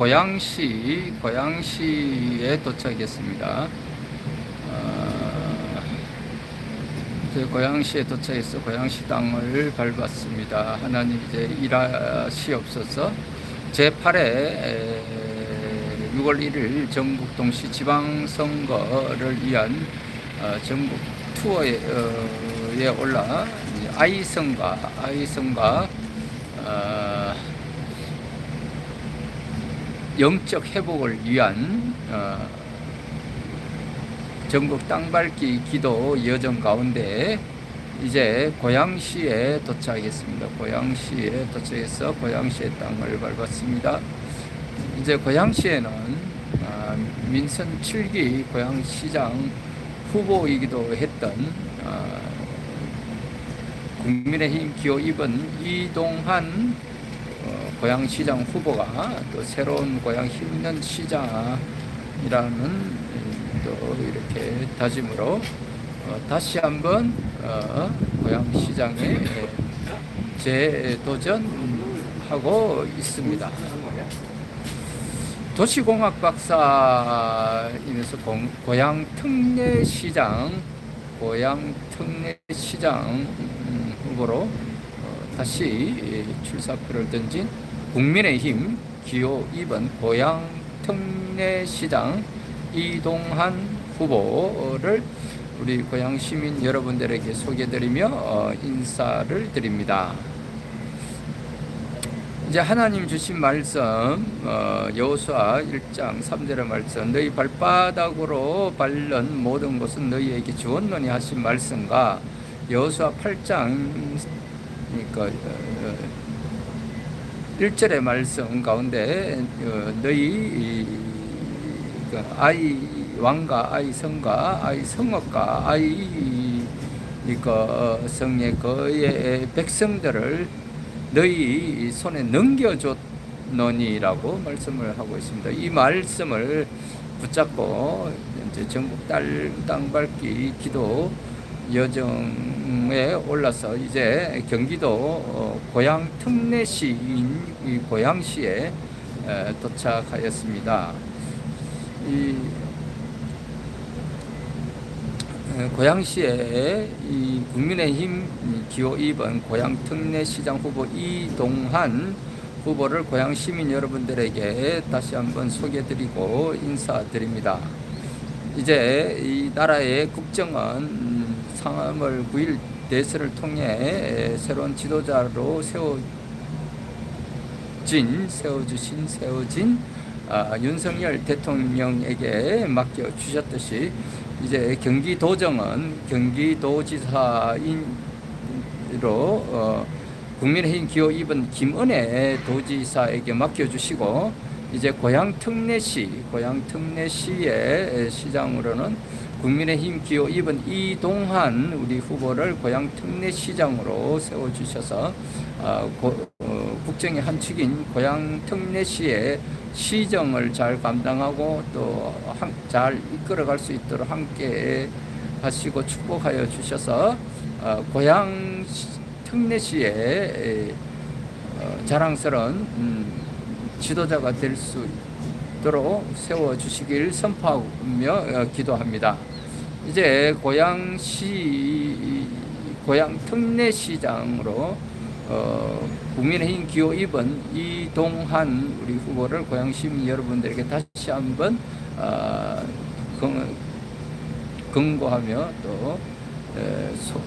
고양시 고양시에 도착했습니다. 어, 고양시에 도착해서 고양시 땅을 밟았습니다. 하나님 이제 일하시옵소서 제 8회 6월 1일 전국 동시 지방선거를 위한 어, 전국 투어에 어, 에 올라 이제 아이성가 아이성가 어, 영적 회복을 위한 어, 전국 땅밟기 기도 여정 가운데 이제 고양시에 도착했습니다. 고양시에 도착해서 고양시의 땅을 밟았습니다. 이제 고양시에는 아, 민선 7기 고양시장 후보이기도 했던 아, 국민의힘 기호 2번 이동한 어, 고양시장 후보가 또 새로운 고양 힘있는 시장이라는 음, 또 이렇게 다짐으로 어, 다시 한번 어, 고양시장에 재도전하고 있습니다. 도시공학 박사이면서 공, 고양 특례시장 고양 특례시장 음, 후보로 어, 다시 출사표를 던진 국민의힘 기호 2번 고양 특례시장 이동한 후보를 우리 고양 시민 여러분들에게 소개드리며 어, 인사를 드립니다. 이제 하나님 주신 말씀 어, 여호수아 1장 3절의 말씀 너희 발바닥으로 밟는 모든 것은 너희에게 주었노니 하신 말씀과 여호수아 8장 그러니까 어, 1절의 말씀 가운데 어, 너희 그 아이 왕과 아이 성과 아이 성읍과 아이 그 성의 그의 백성들을 너희 손에 넘겨줬노니라고 말씀을 하고 있습니다. 이 말씀을 붙잡고 이제 전국 딸 땅밟기 기도 여정에 올라서 이제 경기도 고향 특례시인 이 고양시에 도착하였습니다. 이 고양시에 이 국민의힘 기호 2번 고양 특례시장 후보 이동한 후보를 고양 시민 여러분들에게 다시 한번 소개드리고 인사드립니다. 이제 이 나라의 국정은 3월 9일 대선을 통해 새로운 지도자로 세워진 세워주신 세워진 아, 윤석열 대통령에게 맡겨 주셨듯이 이제 경기도정은 경기도지사인으로 어, 국민의힘 기호 2번 김은혜 도지사에게 맡겨 주시고 이제 고향 특례시 고향 특례시의 시장으로는 국민의힘 기호 2번 이동한 우리 후보를 고향 특례시장으로 세워주셔서 어, 고, 어, 국정의 한 축인 고향 특례시의 시정을 잘 감당하고 또 잘 이끌어갈 수 있도록 함께 하시고 축복하여 주셔서 어, 고향 특례시의 어, 자랑스러운 음, 지도자가 될 수 있도록 세워 주시길 선포하며 어, 기도합니다. 이제 고양시 고향 특례시장으로 어, 국민의힘 기호 2번 이동한 우리 후보를 고양 시민 여러분들에게 다시 한번 어, 경, 경고하며 또 에, 소,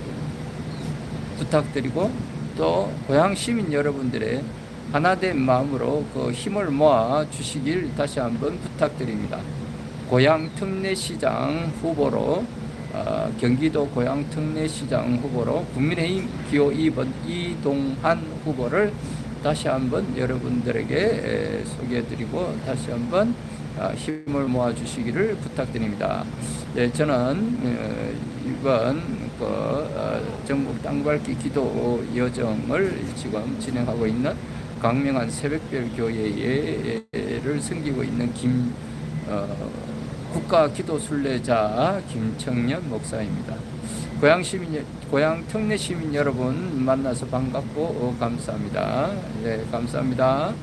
부탁드리고 또 고향 시민 여러분들의 하나된 마음으로 그 힘을 모아 주시길 다시 한번 부탁드립니다. 고향 특례시장 후보로 어, 경기도 고향 특례시장 후보로 국민의힘 기호 2번 이동한 후보를 다시 한번 여러분들에게 소개해드리고 다시 한번 어, 힘을 모아 주시기를 부탁드립니다. 예, 저는 어, 이번 그 어, 전국 땅밟기 기도 여정을 지금 진행하고 있는 강명한 새벽별 교회를 섬기고 있는 김 국가 기도 순례자 김청년 목사입니다. 고향 시민, 고향 특례 시민 여러분 만나서 반갑고 감사합니다. 네, 감사합니다.